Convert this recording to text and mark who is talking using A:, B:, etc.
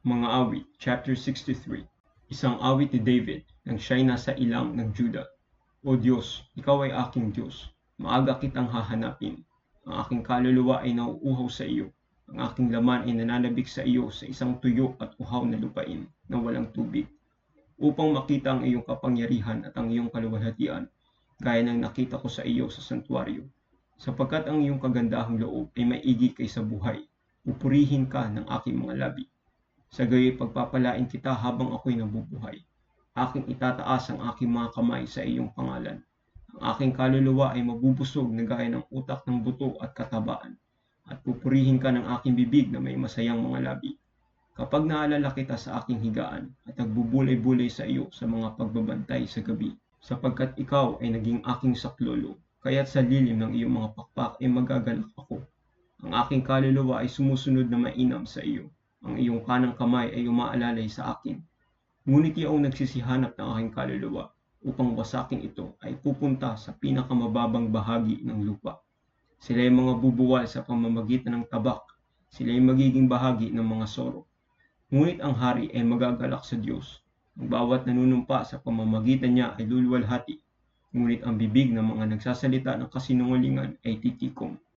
A: Mga Awit, chapter 63 Isang awit ni David nang siya'y nasa ilang ng Juda. O Diyos, Ikaw ay aking Diyos. Maaga kitang hahanapin. Ang aking kaluluwa ay nauuhaw sa iyo. Ang aking laman ay nananabik sa iyo sa isang tuyo at uhaw na lupain na walang tubig. Upang makita ang iyong kapangyarihan at ang iyong kaluwalhatian, gaya ng nakita ko sa iyo sa santuario. Sapagkat ang iyong kagandahang loob ay maigi kaysa buhay, pupurihin ka ng aking mga labi. Sa gayoy pagpapalain kita habang ako'y nabubuhay. Aking itataas ang aking mga kamay sa iyong pangalan. Ang aking kaluluwa ay mabubusog na gaya ng utak ng buto at katabaan. At pupurihin ka ng aking bibig na may masayang mga labi. Kapag naalala kita sa aking higaan at nagbubulay-bulay sa iyo sa mga pagbabantay sa gabi, sapagkat ikaw ay naging aking saklolo, kaya't sa lilim ng iyong mga pakpak ay magagalak ako. Ang aking kaluluwa ay sumusunod na mainam sa iyo. Ang iyong kanang kamay ay umaalalay sa akin. Ngunit iyong nagsisihanap ng aking kaluluwa upang wasakin ito ay pupunta sa pinakamababang bahagi ng lupa. Sila ay mga bubuwal sa pamamagitan ng tabak. Sila ay magiging bahagi ng mga soro. Ngunit ang hari ay magagalak sa Diyos. Ang bawat nanunumpa sa pamamagitan niya ay luluwalhati. Ngunit ang bibig ng mga nagsasalita ng kasinungalingan ay titikom.